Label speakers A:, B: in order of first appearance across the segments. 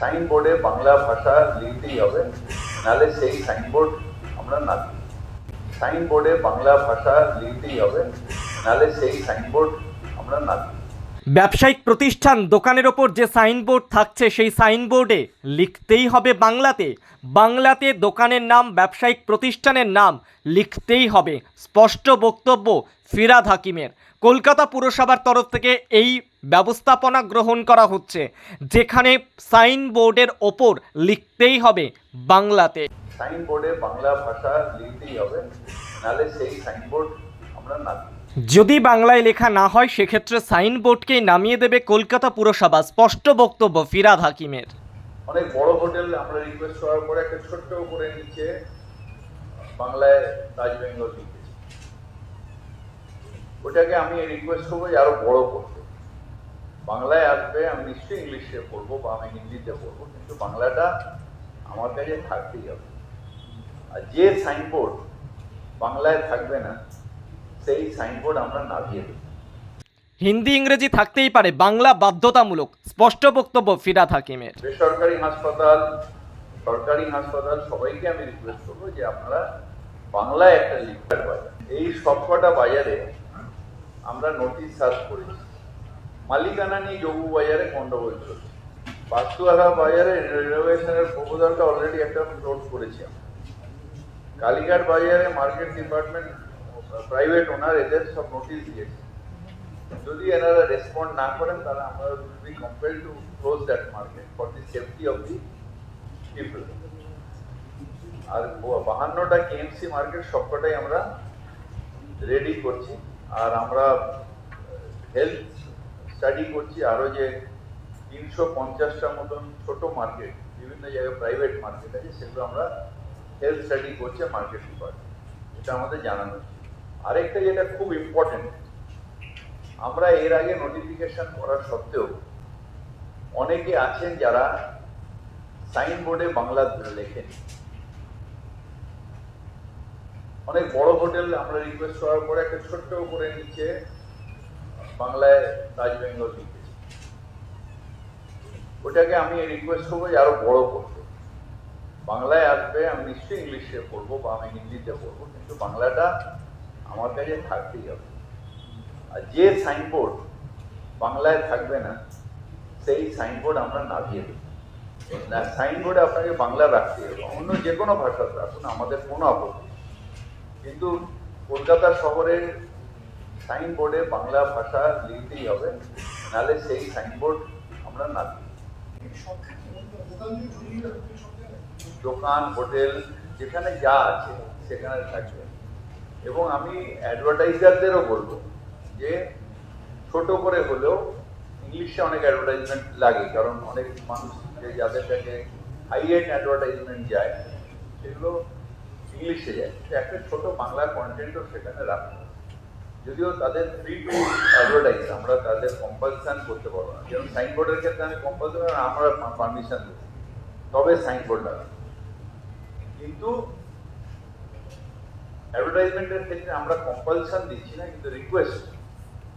A: সাইনবোর্ডে বাংলা ভাষা লিখতেই হবে, নাহলে সেই সাইনবোর্ড আমরা না সাইনবোর্ডে বাংলা ভাষা লিখতেই হবে, নাহলে সেই সাইনবোর্ড আমরা না
B: ব্যবসায়িক প্রতিষ্ঠান দোকানের ওপর যে সাইনবোর্ড থাকছে, সেই সাইনবোর্ডে লিখতেই হবে বাংলাতে। বাংলাতে দোকানের নাম, ব্যবসায়িক প্রতিষ্ঠানের নাম লিখতেই হবে। স্পষ্ট বক্তব্য ফিরাদ হাকিমের। কলকাতা পুরসভার তরফ থেকে এই ব্যবস্থাপনা গ্রহণ করা হচ্ছে যেখানে সাইনবোর্ডের ওপর লিখতেই হবে বাংলাতে।
A: সাইনবোর্ডে বাংলা ভাষা লিখতেই হবে নাহলে সেই সাইনবোর্ড আমরা না
B: যদি বাংলায় লেখা না হয় সেক্ষেত্রে সাইনবোর্ডকেই নামিয়ে দেবে কলকাতা পুরসভা। স্পষ্ট বক্তব্য ফিরাদ হাকিমের।
A: অনেক বড় হোটেল আমরা রিকোয়েস্ট করার পরে একটা ছোট্ট করে নিচে বাংলায় তাজ বেঙ্গল লিখেছি। ওটাকে আমি রিকোয়েস্ট করব যে আরও বড় করতে। বাংলায় আসবে আমি নিশ্চয়ই ইংলিশে পড়ব বা আমি হিন্দিতে পড়ব কিন্তু বাংলাটা আমার কাছে থাকতেই হবে। আর যে সাইনবোর্ড বাংলায় থাকবে না সেই সাইনবোর্ড আমরা নামিয়ে দেবো।
B: হিন্দি ইংরেজি থাকতেই পারে বাংলা বাধ্যতামূলক স্পষ্ট বক্তব্য ফিরাদ হাকিমের
A: বেসরকারি হাসপাতাল সরকারি হাসপাতাল সবাইকে আমি রিকোয়েস্ট করব যে আপনারা বাংলায় একটা লিখবার বাজার এই সবকটা বাজারে আমরা নোটিশ সার্চ করেছি। মালিকানা নিয়ে জবু বাজারে গন্ডগোল চলছে। বাস্তুহারা বাজারে রিনোভেশনের প্রপোজালটা অলরেডি একটা ফ্লোট করেছি। আমরা কালীঘাট বাজারে মার্কেট ডিপার্টমেন্ট প্রাইভেট ওনার এদের সব নোটিশ দিয়েছে। যদি এনারা রেসপন্ড না করেন, তাহলে আমরা be compel to close that market for the safety of the people আর বাহান্নটা কেএমসি মার্কেট সবকটাই আমরা রেডি করছি। আর আমরা হেলথ স্টাডি করছি আরও যে তিনশো পঞ্চাশটা মতন ছোট মার্কেট বিভিন্ন জায়গায় প্রাইভেট মার্কেট আছে, সেগুলো আমরা হেলথ স্টাডি করছে মার্কেট ডিপার্টমেন্ট এটা আমাদের জানানো। আরেকটা যেটা খুব ইম্পর্টেন্ট আমরা এর আগে নোটিফিকেশন করার সত্ত্বেও অনেকে আছেন যারা সাইনবোর্ডে বাংলা লেখেনি অনেক বড় হোটেল আমরা রিকোয়েস্ট করার পরে একটা ছোট্ট করে নিচে বাংলায় তাজ বেঙ্গল লিখেছি। ওটাকে আমি রিকোয়েস্ট করব যে আরও বড় করতে। বাংলায় আসবে, আমি নিশ্চয়ই ইংলিশে পড়ব বা আমি হিন্দিতে পড়ব, কিন্তু বাংলাটা আমার কাছে থাকতেই হবে। আর যে সাইনবোর্ড বাংলায় থাকবে না, সেই সাইনবোর্ড আমরা নামিয়ে দেবো। সাইনবোর্ডে আপনাকে বাংলা রাখতে হবে। অন্য যে কোনো ভাষা রাখুন, আমাদের কোনো আপত্তি কিন্তু কলকাতা শহরের সাইনবোর্ডে বাংলা ভাষা লিখতেই হবে, নাহলে সেই সাইনবোর্ড আমরা না দোকান, হোটেল, যেখানে যা আছে, সেখানে থাকবে। এবং আমি অ্যাডভার্টাইজারদেরও বলব যে, ছোট করে হলেও ইংলিশে অনেক অ্যাডভার্টাইজমেন্ট লাগে, কারণ অনেক মানুষ যে যাদের কাছে হাই এন্ড অ্যাডভার্টাইজমেন্ট যায়, সেগুলো ইংলিশে যায়। একটা ছোট বাংলা কন্টেন্টও সেখানে রাখব। যদিও তাদের ফ্রি টু অ্যাডভার্টাইজ আমরা তাদের কম্পালসান করতে পারব না। যেমন সাইনবোর্ডের ক্ষেত্রে আমি কম্পালসান আমরা পারমিশন দেবো তবে সাইনবোর্ড লাগাবো কিন্তু অ্যাডভার্টাইজমেন্টের ক্ষেত্রে আমরা কম্পালসান দিচ্ছি না কিন্তু রিকোয়েস্ট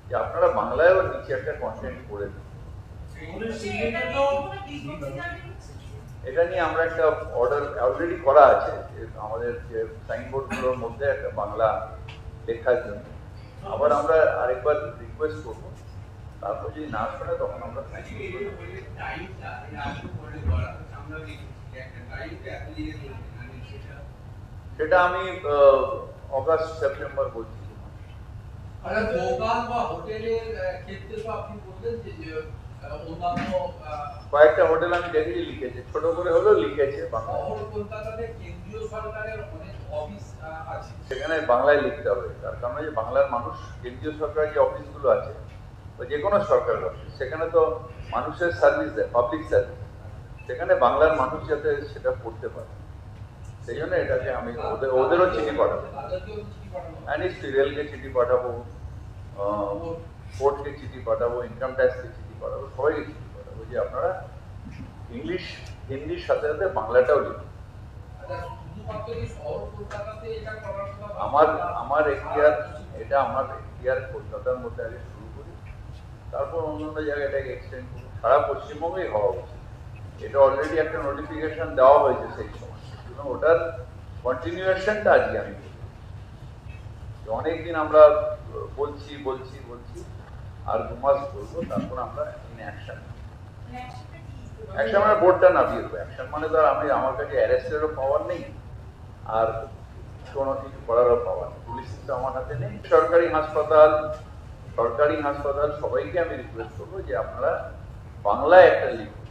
A: যে আপনারা বাংলায়ও নিচে একটা কন্টেন্ট করে দিন। এটা নিয়ে আমরা একটা অর্ডার অলরেডি করা আছে যে আমাদের যে সাইনবোর্ডগুলোর মধ্যে একটা বাংলা লেখার জন্য। আবার আমরা আরেকবার রিকোয়েস্ট করব। তারপর যদি না শোনে তখন আমরা সাইনবোর্ড সেটা আমি আহ, অগাস্ট সেপ্টেম্বর বলছি।
C: আচ্ছা দোকান বা হোটেলের আহ, ক্ষেত্রে তো আপনি বললেন যে
A: কয়েকটা হোটেল আমি দেখেছি লিখেছে। ছোট করে হলেও লিখেছে সেখানে বাংলায় লিখতে হবে। তার কারণ যে বাংলার মানুষ, কেন্দ্রীয় সরকারের যে অফিসগুলো আছে, বা যে কোনো সরকারের অফিস সেখানে তো মানুষের সার্ভিস দেয় পাবলিক সার্ভিস সেখানে বাংলার মানুষ যাতে সেটা পড়তে পারে। সেই জন্য এটাকে আমি ওদের ওদেরও চিঠি পাঠাবো। হ্যাঁ নিশ্চয়ই রেলকে চিঠি পাঠাবো কোর্টকে চিঠি পাঠাবো ইনকাম ট্যাক্সকে চিঠি পাঠাবো সবাইকে পাঠাবো যে আপনারা ইংলিশ হিন্দির সাথে সাথে বাংলাটাও লিখুন আমার আমার এখতিয়ার, এটা আমার এখতিয়ার কলকাতার মধ্যে আগে শুরু করি, তারপর অন্য অন্য জায়গায় এটাকে এক্সটেন্ড করি। সারা পশ্চিমবঙ্গেই হওয়া উচিত। এটা অলরেডি একটা নোটিফিকেশন দেওয়া হয়েছে সেই সময়। ওটার কন্টিনিউয়েশনটা আজকে আমি অনেকদিন আমরা বলছি বলছি বলছি। আর দু মাস বলব তারপর আমরা ইন অ্যাকশন অ্যাকশন মানে বোর্ডটা নামিয়ে দেবো। অ্যাকশন মানে তো আমি আমার কাছে অ্যারেস্টেরও পাওয়ার নেই আর কোনো কিছু করারও পাওয়ার নেই। পুলিশ তো আমার হাতে নেই। সরকারি হাসপাতাল সরকারি হাসপাতাল সবাইকে আমি রিকোয়েস্ট করব যে আপনারা বাংলায় একটা লিখুন